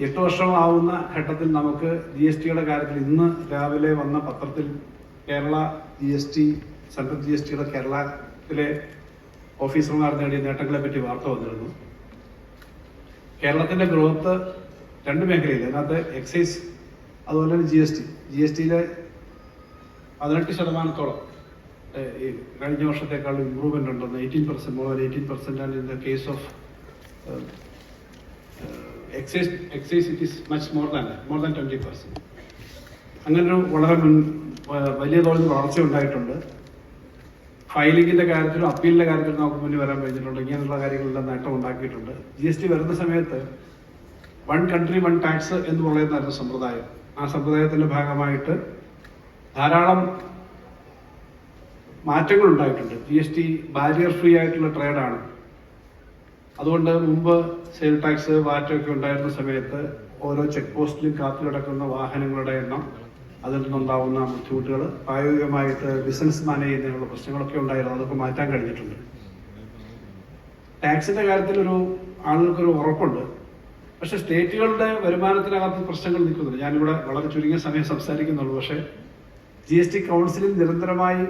എട്ട് വർഷമാവുന്ന ഘട്ടത്തിൽ നമുക്ക് ജി എസ് ടിയുടെ കാര്യത്തിൽ ഇന്ന് രാവിലെ വന്ന പത്രത്തിൽ Kerala G S T central G S ടിയുടെ കേരളത്തിലെ ഓഫീസർമാർ നേടിയ നേട്ടങ്ങളെ പറ്റി വാർത്ത വന്നിരുന്നു. കേരളത്തിന്റെ ഗ്രോത്ത് രണ്ട് മേഖലയിൽ അതിനകത്ത് എക്സൈസ് അതുപോലെ തന്നെ G S T G S ടിയിലെ പതിനെട്ട് ശതമാനത്തോളം ഈ കഴിഞ്ഞ വർഷത്തേക്കാൾ ഇമ്പ്രൂവ്മെന്റ് ഉണ്ടെന്ന് eighteen percent more than eighteen percent and in the case of excise excise it is much more than more than twenty percent അങ്ങനൊരു വളരെ മുൻ വലിയ തോതിൽ വളർച്ച ഉണ്ടായിട്ടുണ്ട്. ഫയലിംഗിന്റെ കാര്യത്തിലും അപ്പീലിന്റെ കാര്യത്തിലും നമുക്ക് മുന്നിൽ വരാൻ കഴിഞ്ഞിട്ടുണ്ട്. ഇങ്ങനെയുള്ള കാര്യങ്ങളെല്ലാം നേട്ടം ഉണ്ടാക്കിയിട്ടുണ്ട്. ജി എസ് ടി വരുന്ന സമയത്ത് വൺ കൺട്രി വൺ ടാക്സ് എന്ന് പറയുന്നതായിരുന്നു സമ്പ്രദായം. ആ സമ്പ്രദായത്തിന്റെ ഭാഗമായിട്ട് ധാരാളം മാറ്റങ്ങൾ ഉണ്ടായിട്ടുണ്ട് G S T barrier free ആയിട്ടുള്ള ട്രേഡാണ് അതുകൊണ്ട് മുമ്പ് സെയിൽ ടാക്സ് വാറ്റ് ഒക്കെ ഉണ്ടായിരുന്ന സമയത്ത് ഓരോ ചെക്ക് പോസ്റ്റിലും കാത്തു കിടക്കുന്ന വാഹനങ്ങളുടെ എണ്ണം അതിൽ നിന്നുണ്ടാവുന്ന ബുദ്ധിമുട്ടുകൾ പ്രായോഗികമായിട്ട് ബിസിനസ് മാനേജ് ചെയ്യുന്നതിനുള്ള പ്രശ്നങ്ങളൊക്കെ ഉണ്ടായിരുന്നു. അതൊക്കെ മാറ്റാൻ കഴിഞ്ഞിട്ടുണ്ട്. ടാക്സിന്റെ കാര്യത്തിൽ ഒരു ആളുകൾക്കൊരു ഉറപ്പുണ്ട്. പക്ഷെ സ്റ്റേറ്റുകളുടെ വരുമാനത്തിനകത്ത് പ്രശ്നങ്ങൾ നിൽക്കുന്നുണ്ട്. ഞാനിവിടെ വളരെ ചുരുങ്ങിയ സമയം സംസാരിക്കുന്നുള്ളൂ. പക്ഷേ ജി എസ് ടി കൗൺസിലിൽ നിരന്തരമായി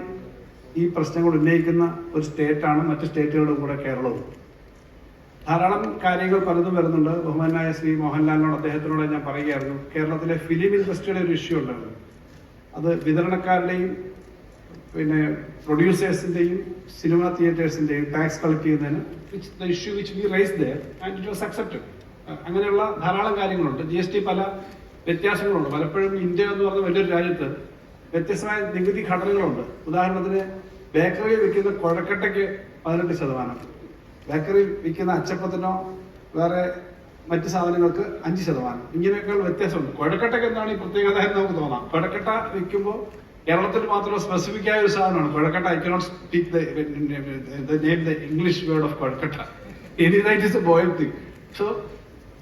ഈ പ്രശ്നങ്ങൾ ഉന്നയിക്കുന്ന ഒരു സ്റ്റേറ്റാണ് മറ്റ് സ്റ്റേറ്റുകളുടെ കൂടെ കേരളവും. ധാരാളം കാര്യങ്ങൾ പലതും വരുന്നുണ്ട്. ബഹുമാനായ ശ്രീ മോഹൻലാലിനോട് അദ്ദേഹത്തിനോട് ഞാൻ പറയുകയായിരുന്നു. കേരളത്തിലെ ഫിലിം ഇൻഡസ്ട്രിയുടെ ഒരു ഇഷ്യൂ ഉണ്ടായിരുന്നു അത് വിതരണക്കാരുടെയും പിന്നെ പ്രൊഡ്യൂസേഴ്സിന്റെയും സിനിമ തിയേറ്റേഴ്സിന്റെയും ടാക്സ് കളക്ട് ചെയ്യുന്നതിന് which the issue which we raise there and it was accepted അങ്ങനെയുള്ള ധാരാളം കാര്യങ്ങളുണ്ട്. ജി എസ് ടി പല വ്യത്യാസങ്ങളുണ്ട്. പലപ്പോഴും ഇന്ത്യ എന്ന് പറഞ്ഞ വലിയൊരു രാജ്യത്ത് വ്യത്യസ്തമായ നികുതി ഘടനകളുണ്ട്. ഉദാഹരണത്തിന് ബേക്കറിയിൽ വിൽക്കുന്ന കുഴക്കട്ടയ്ക്ക് പതിനെട്ട് ശതമാനം. ബേക്കറി വിൽക്കുന്ന അച്ചപ്പത്തിനോ വേറെ മറ്റ് സാധനങ്ങൾക്ക് അഞ്ച് ശതമാനം. ഇങ്ങനെയൊക്കെയുള്ള വ്യത്യാസമുണ്ട്. കുഴക്കട്ടയ്ക്ക് എന്താണ് ഈ പ്രത്യേകത എന്ന് നമുക്ക് തോന്നാം. കുഴക്കട്ട വിൽക്കുമ്പോൾ കേരളത്തിൽ മാത്രം സ്പെസിഫിക് ആയ ഒരു സാധനമാണ്. കുഴക്കട്ട I cannot speak name the English word of kuzhakkatta. Any that is a thing so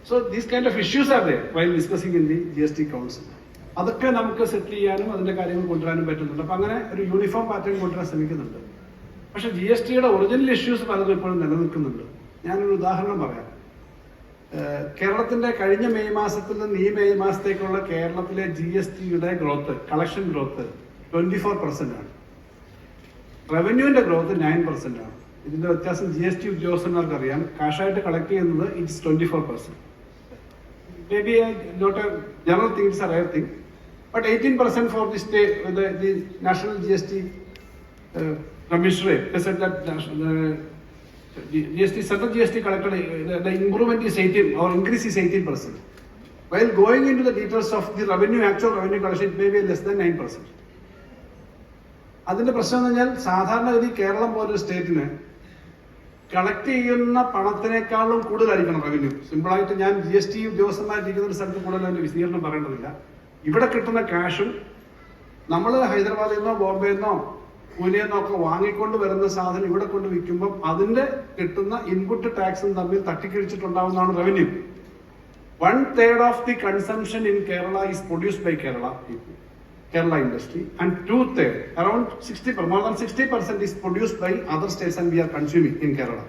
so these kind of issues are they while discussing in the G S T council അതൊക്കെ നമുക്ക് സെറ്റിൽ ചെയ്യാനും അതിന്റെ കാര്യങ്ങൾ കൊണ്ടുവരാനും പറ്റുന്നുണ്ട്. അപ്പൊ അങ്ങനെ ഒരു യൂണിഫോം പാറ്റേൺ കൊണ്ടുവരാൻ ശ്രമിക്കുന്നുണ്ട്. പക്ഷെ ജി എസ് ടിയുടെ ഒറിജിനൽ ഇഷ്യൂസ് പലതും ഇപ്പോഴും നിലനിൽക്കുന്നുണ്ട്. ഞാനൊരു ഉദാഹരണം പറയാം. കേരളത്തിന്റെ കഴിഞ്ഞ മെയ് മാസത്തിൽ നിന്ന് ഈ മെയ് മാസത്തേക്കുള്ള കേരളത്തിലെ ജി എസ് ടിയുടെ growth collection growth twenty four percent ആണ്. റവന്യൂവിന്റെ ഗ്രോത്ത് നയൻ പെർസെന്റ് ആണ്. ഇതിന്റെ വ്യത്യാസം ജി എസ് ടി ഉദ്യോഗസ്ഥന്മാർക്ക് അറിയാം കാഷായിട്ട് കളക്ട് ചെയ്യുന്നത് it's twenty four percent may be not a general thing it's a rare thing but eighteen percent for the stay the national G S T uh, the GST, central GST collected, uh, the, the improvement is 18 or increase is 18 percent. While going into the details of the revenue, actual revenue collection, it may be less than 9 percent. അതിന്റെ പ്രശ്നം എന്ന് പറഞ്ഞാൽ സാധാരണഗതി കേരളം പോലൊരു സ്റ്റേറ്റിന് collect ചെയ്യുന്ന പണത്തിനേക്കാളും കൂടുതലായിരിക്കണം revenue സിമ്പിളായിട്ട് ഞാൻ G S T ഉദ്യോഗസ്ഥന്മാരിരിക്കുന്ന ഒരു സ്ഥലത്ത് കൂടുതൽ അതിന്റെ വിശദീകരണം പറയേണ്ടതില്ല ഇവിടെ കിട്ടുന്ന കാഷും നമ്മൾ ഹൈദരാബാദിൽ നിന്നോ ബോംബെയിൽ നിന്നോ നിന്നോ വാങ്ങിക്കൊണ്ട് വരുന്ന സാധനം ഇവിടെ കൊണ്ട് വിൽക്കുമ്പോൾ അതിന്റെ കിട്ടുന്ന ഇൻപുട്ട് ടാക്സും തമ്മിൽ തട്ടിക്കിഴിച്ചിട്ടുണ്ടാവുന്നതാണ് revenue one third of the consumption in Kerala is produced by Kerala Kerala industry and two third around sixty more than sixty percent is produced by other states and we are consuming in Kerala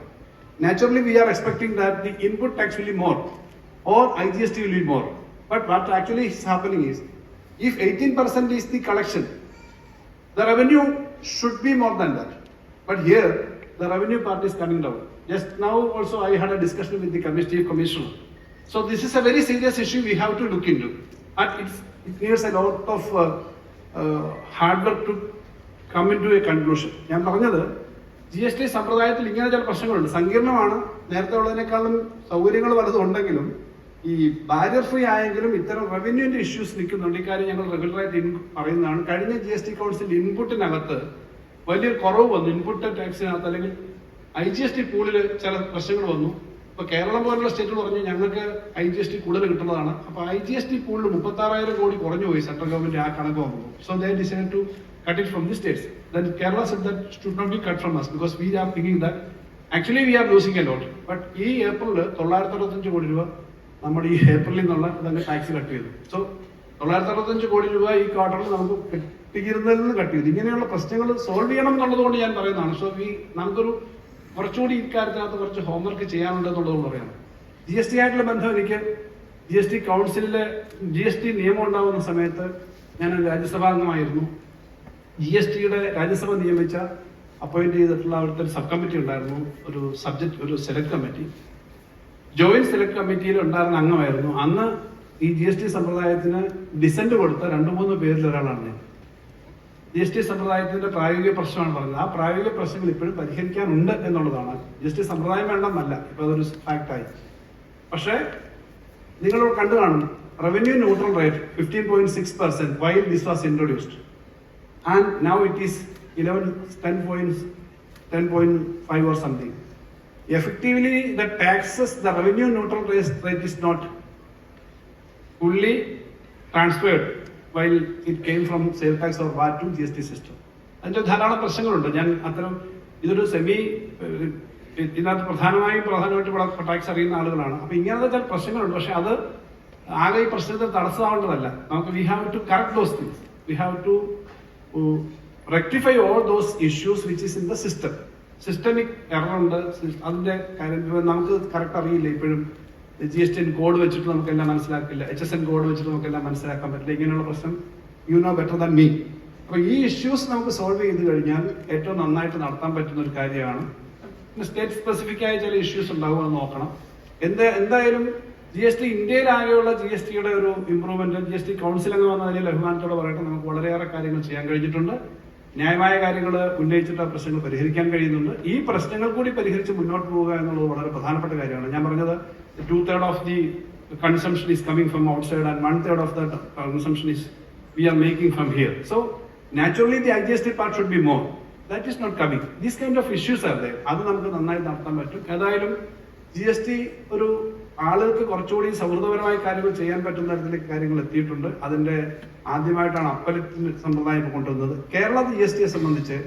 naturally we are expecting that the input tax will be more or IGST will be more. But what actually is happening is, if 18% is the collection, the revenue should be more than that. But here, the revenue part is coming down. Just now also I had a discussion with the chief commissioner. So this is a very serious issue we have to look into. And it's, it needs a lot of uh, uh, hard work to come into a conclusion. ഞാൻ പറഞ്ഞത് G S T സമ്പ്രദായത്തിൽ ഇങ്ങനെ ചില പ്രശ്നങ്ങളുണ്ട് സങ്കീർണമാണ് നേരത്തെ ഉള്ളതിനേക്കാളും സൗകര്യങ്ങൾ പലതും ഉണ്ടെങ്കിലും ഈ ബാരിയർ ഫ്രീ ആയെങ്കിലും ഇത്തരം റവന്യൂന്റെ ഇഷ്യൂസ് നിൽക്കുന്നുണ്ട്. ഇക്കാര്യം ഞങ്ങൾ റെഗുലറായിട്ട് പറയുന്നതാണ്. കഴിഞ്ഞ ജി എസ് ടി കൗൺസിൽ ഇൻപുട്ടിനകത്ത് വലിയൊരു കുറവ് വന്നു. ഇൻപുട്ട് ടാക്സിനകത്ത് അല്ലെങ്കിൽ ഐ ജി എസ് ടി പൂളിൽ ചില പ്രശ്നങ്ങൾ വന്നു. ഇപ്പൊ കേരളം പോലുള്ള സ്റ്റേറ്റ് പറഞ്ഞു ഞങ്ങൾക്ക് ഐ ജി എസ് ടി കൂടുതൽ കിട്ടുന്നതാണ്. അപ്പൊ ഐ ജി എസ് ടി പൂളിൽ മുപ്പത്തി ആറായിരം കോടി കുറഞ്ഞു പോയി. സെൻട്രൽ ഗവൺമെന്റ് ആ കണക്ക് വന്നു. So they decide to cut it from the states Kerala should not be cut from us because we are thinking that actually we are losing a lot. But ഈ ഏപ്രിൽ തൊള്ളായിരത്തി അറുപത്തഞ്ച് കോടി രൂപ നമ്മുടെ ഈ ഏപ്രിലിൽ നിന്നുള്ള തന്നെ ടാക്സ് കട്ട് ചെയ്തു. സോ തൊള്ളായിരത്തി അറുപത്തഞ്ച് കോടി രൂപ ഈ ക്വാർട്ടറിൽ നമുക്ക് കിട്ടിയിരുന്നതിൽ നിന്ന് കട്ട് ചെയ്തു. ഇങ്ങനെയുള്ള പ്രശ്നങ്ങൾ സോൾവ് ചെയ്യണം എന്നുള്ളത് കൊണ്ട് ഞാൻ പറയുന്നതാണ്. സോ ഈ നമുക്കൊരു കുറച്ചുകൂടി ഇക്കാര്യത്തിനകത്ത് കുറച്ച് ഹോംവർക്ക് ചെയ്യാനുണ്ട് എന്നുള്ളത് പറയാം. ജി എസ് ടി ആയിട്ടുള്ള ബന്ധം എനിക്ക് ജി എസ് ടി കൗൺസിലിലെ ജി എസ് ടി നിയമം ഉണ്ടാകുന്ന സമയത്ത് ഞാൻ രാജ്യസഭാംഗമായിരുന്നു ജി എസ് ടിയുടെ രാജ്യസഭ നിയമിച്ച അപ്പോയിന്റ് ചെയ്തിട്ടുള്ള അവിടുത്തെ ഒരു സബ് കമ്മിറ്റി ഉണ്ടായിരുന്നു. ഒരു സബ്ജക്ട് ഒരു സെലക്ട് കമ്മിറ്റി ജോയിന്റ് സെലക്ട് കമ്മിറ്റിയിൽ ഉണ്ടായിരുന്ന അംഗമായിരുന്നു. അന്ന് ഈ ജി എസ് ടി സമ്പ്രദായത്തിന് ഡിസെന്റ് കൊടുത്ത രണ്ടു മൂന്ന് പേരിൽ ഒരാളാണ് ഞാൻ. ജി എസ് ടി സമ്പ്രദായത്തിന്റെ പ്രായോഗിക പ്രശ്നമാണ് പറഞ്ഞത്. ആ പ്രായോഗിക പ്രശ്നങ്ങൾ ഇപ്പോഴും പരിഹരിക്കാനുണ്ട് എന്നുള്ളതാണ്. ജി എസ് ടി സമ്പ്രദായം വേണ്ടെന്നല്ല. ഇപ്പൊ അതൊരു ഫാക്റ്റായി പക്ഷേ നിങ്ങൾ കണ്ടു കാണും. Revenue neutral rate fifteen point six percent while this was introduced and now it is eleven ten point ten point five or something effectively the taxes, the revenue neutral is not is not fully transferred while it came from or tax or G S T system അതിന്റെ ധാരാളം പ്രശ്നങ്ങളുണ്ട്. ഞാൻ അത്തരം ഇതൊരു semi ഇതിനകത്ത് പ്രധാനമായും പ്രധാനമായിട്ട് tax അറിയുന്ന ആളുകളാണ്. അപ്പൊ ഇങ്ങനത്തെ ചില പ്രശ്നങ്ങളുണ്ട്. പക്ഷെ അത് ആകെ ഈ പ്രശ്നത്തെ തടസ്സമാവേണ്ടതല്ല. നമുക്ക് we have to correct those things we have to rectify all those issues which is in the system systemic എററുണ്ട് അതിന്റെ കാര്യം നമുക്ക് കറക്റ്റ് അറിയില്ല ഇപ്പോഴും. ജി എസ് ടി കോഡ് വെച്ചിട്ട് നമുക്കെല്ലാം മനസ്സിലാക്കില്ല. എച്ച് എസ് എൻ കോഡ് വെച്ചിട്ട് നമുക്കെല്ലാം മനസ്സിലാക്കാൻ പറ്റില്ല. ഇങ്ങനെയുള്ള പ്രശ്നം you know better than me അപ്പൊ ഈ ഇഷ്യൂസ് നമുക്ക് സോൾവ് ചെയ്ത് കഴിഞ്ഞാൽ ഏറ്റവും നന്നായിട്ട് നടത്താൻ പറ്റുന്ന ഒരു കാര്യമാണ്. സ്റ്റേറ്റ് സ്പെസിഫിക് ആയ ചില ഇഷ്യൂസ് ഉണ്ടാവും അത് നോക്കണം. എന്ത് എന്തായാലും ജി എസ് ടി ഇന്ത്യയിലാകെയുള്ള ജി എസ് ടിയുടെ ഒരു improvement G S T council എന്ന് പറഞ്ഞ നിലയിൽ അഭിമാനത്തോടെ പറയട്ടെ നമുക്ക് വളരെയേറെ കാര്യങ്ങൾ ചെയ്യാൻ കഴിഞ്ഞിട്ടുണ്ട്. ന്യായമായ കാര്യങ്ങൾ ഉന്നയിച്ചിട്ട് ആ പ്രശ്നങ്ങൾ പരിഹരിക്കാൻ കഴിയുന്നുണ്ട്. ഈ പ്രശ്നങ്ങൾ കൂടി പരിഹരിച്ച് മുന്നോട്ട് പോവുക എന്നുള്ളത് വളരെ പ്രധാനപ്പെട്ട കാര്യമാണ്. ഞാൻ പറഞ്ഞത് two third of the consumption is coming from outside and one third of the consumption is we are making from here so naturally the T part should be more that is not coming these kind of issues are they അത് നമുക്ക് നന്നായി നടത്താൻ പറ്റും. ഏതായാലും G S T ഒരു ആളുകൾക്ക് കുറച്ചുകൂടി സൗഹൃദപരമായ കാര്യങ്ങൾ ചെയ്യാൻ പറ്റുന്ന തരത്തിലേക്ക് കാര്യങ്ങൾ എത്തിയിട്ടുണ്ട്. അതിന്റെ ആദ്യമായിട്ടാണ് അപ്പലറ്റ് സമ്പ്രദായം കൊണ്ടുവന്നത്. കേരള ജി എസ് ടിയെ സംബന്ധിച്ച്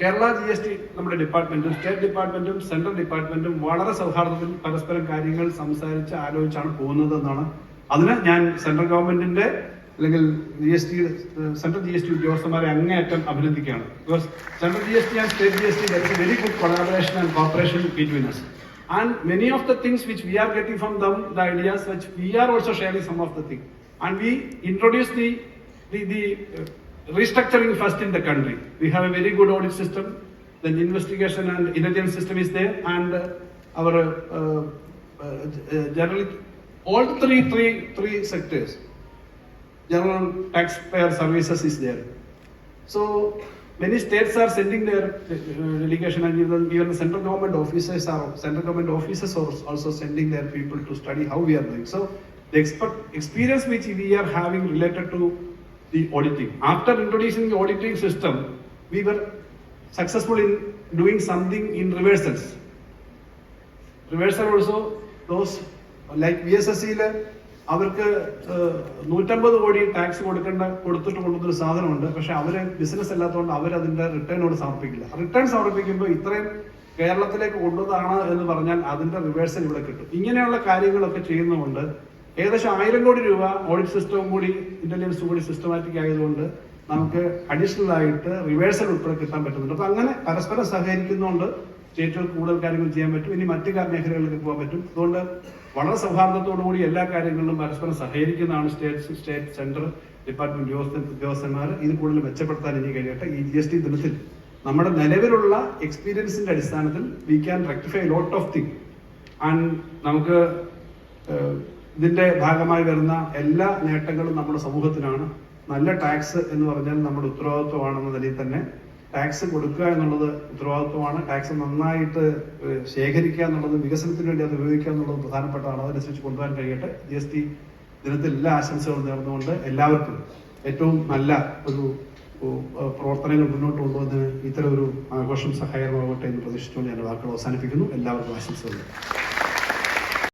കേരള ജി എസ് ടി നമ്മുടെ ഡിപ്പാർട്ട്മെന്റും സ്റ്റേറ്റ് ഡിപ്പാർട്ട്മെന്റും സെൻട്രൽ ഡിപ്പാർട്ട്മെന്റും വളരെ സൗഹാർദ്ദത്തിൽ പരസ്പരം കാര്യങ്ങൾ സംസാരിച്ച് ആലോചിച്ചാണ് പോകുന്നത് എന്നാണ്. അതിന് ഞാൻ സെൻട്രൽ ഗവൺമെന്റിന്റെ അല്ലെങ്കിൽ G S T central G S T ഉദ്യോഗസ്ഥന്മാരെ അങ്ങേയറ്റം അഭിനന്ദിക്കുകയാണ്. Because central G S T and state G S T is a very good collaboration and cooperation between us and many of the things which we are getting from them the ideas which we are also sharing some of the things and we introduce the the, the uh, restructuring first in the country. We have a very good audit system. Then investigation and intelligence system is there. And uh, our uh, uh, uh, generally all three three three sectors general taxpayer services is there. So many states are sending their uh, delegation and even, even central government offices are central government officers are also sending their people to study how we are doing. So the expert experience which we are having related to the auditing. After introducing the auditing system, we were successful in doing something in reversals. Reversal also those like VSSC അവർക്ക് നൂറ്റമ്പത് കോടി tax കൊടുക്കേണ്ട കൊടുത്തിട്ട് കൊണ്ടുവന്നൊരു സാധനമുണ്ട്. പക്ഷെ അവർ business അല്ലാത്തതുകൊണ്ട് അവർ അതിന്റെ റിട്ടേണോട് സമർപ്പിക്കില്ല. Return സമർപ്പിക്കുമ്പോൾ ഇത്രയും കേരളത്തിലേക്ക് കൊണ്ടുവന്നതാണ് എന്ന് പറഞ്ഞാൽ അതിന്റെ റിവേഴ്സൽ ഇവിടെ കിട്ടും. ഇങ്ങനെയുള്ള കാര്യങ്ങളൊക്കെ ചെയ്യുന്നതുകൊണ്ട് ഏകദേശം ആയിരം കോടി രൂപ ഓഡിറ്റ് സിസ്റ്റവും കൂടി ഇന്റലിജൻസും കൂടി സിസ്റ്റമാറ്റിക് ആയതുകൊണ്ട് നമുക്ക് അഡീഷണൽ ആയിട്ട് റിവേഴ്സൽ ഉൾപ്പെടെ കിട്ടാൻ പറ്റുന്നുണ്ട്. അപ്പൊ അങ്ങനെ പരസ്പരം സഹകരിക്കുന്നതുകൊണ്ട് സ്റ്റേറ്റുകൾ കൂടുതൽ കാര്യങ്ങൾ ചെയ്യാൻ പറ്റും. ഇനി മറ്റു മേഖലകളിലേക്ക് പോകാൻ പറ്റും. അതുകൊണ്ട് വളരെ സൗഹാർദ്ദത്തോടു കൂടി എല്ലാ കാര്യങ്ങളിലും പരസ്പരം സഹകരിക്കുന്നതാണ് സ്റ്റേറ്റ് സ്റ്റേറ്റ് സെൻട്രൽ ഡിപ്പാർട്ട്മെന്റ് ഉദ്യോഗസ്ഥ ഉദ്യോഗസ്ഥന്മാർ ഇത് കൂടുതൽ മെച്ചപ്പെടുത്താൻ ഇനി കഴിയട്ടെ. ഈ ജി എസ് ടി ദിനത്തിൽ നമ്മുടെ നിലവിലുള്ള എക്സ്പീരിയൻസിന്റെ അടിസ്ഥാനത്തിൽ we can rectify lot of thing and നമുക്ക് ഇതിന്റെ ഭാഗമായി വരുന്ന എല്ലാ നേട്ടങ്ങളും നമ്മുടെ സമൂഹത്തിനാണ്. നല്ല ടാക്സ് എന്ന് പറഞ്ഞാൽ നമ്മുടെ ഉത്തരവാദിത്വമാണെന്ന നിലയിൽ തന്നെ ടാക്സ് കൊടുക്കുക എന്നുള്ളത് ഉത്തരവാദിത്വമാണ്. ടാക്സ് നന്നായിട്ട് ശേഖരിക്കുക എന്നുള്ളത് വികസനത്തിന് വേണ്ടി അത് ഉപയോഗിക്കുക എന്നുള്ളത് പ്രധാനപ്പെട്ടതാണ്. അതനുസരിച്ച് കൊണ്ടുപോകാൻ കഴിയട്ടെ. ജി എസ് ടി ദിനത്തിൽ എല്ലാ ആശംസകളും നേർന്നുകൊണ്ട് എല്ലാവർക്കും ഏറ്റവും നല്ല ഒരു പ്രവർത്തനങ്ങൾ മുന്നോട്ട് കൊണ്ടുവന്നതിന് ഇത്തരം ഒരു ആഘോഷം സഹായകമാകട്ടെ എന്ന് പ്രതീക്ഷിച്ചുകൊണ്ട് ഞാൻ വാക്കുകൾ അവസാനിപ്പിക്കുന്നു. എല്ലാവർക്കും ആശംസകൾ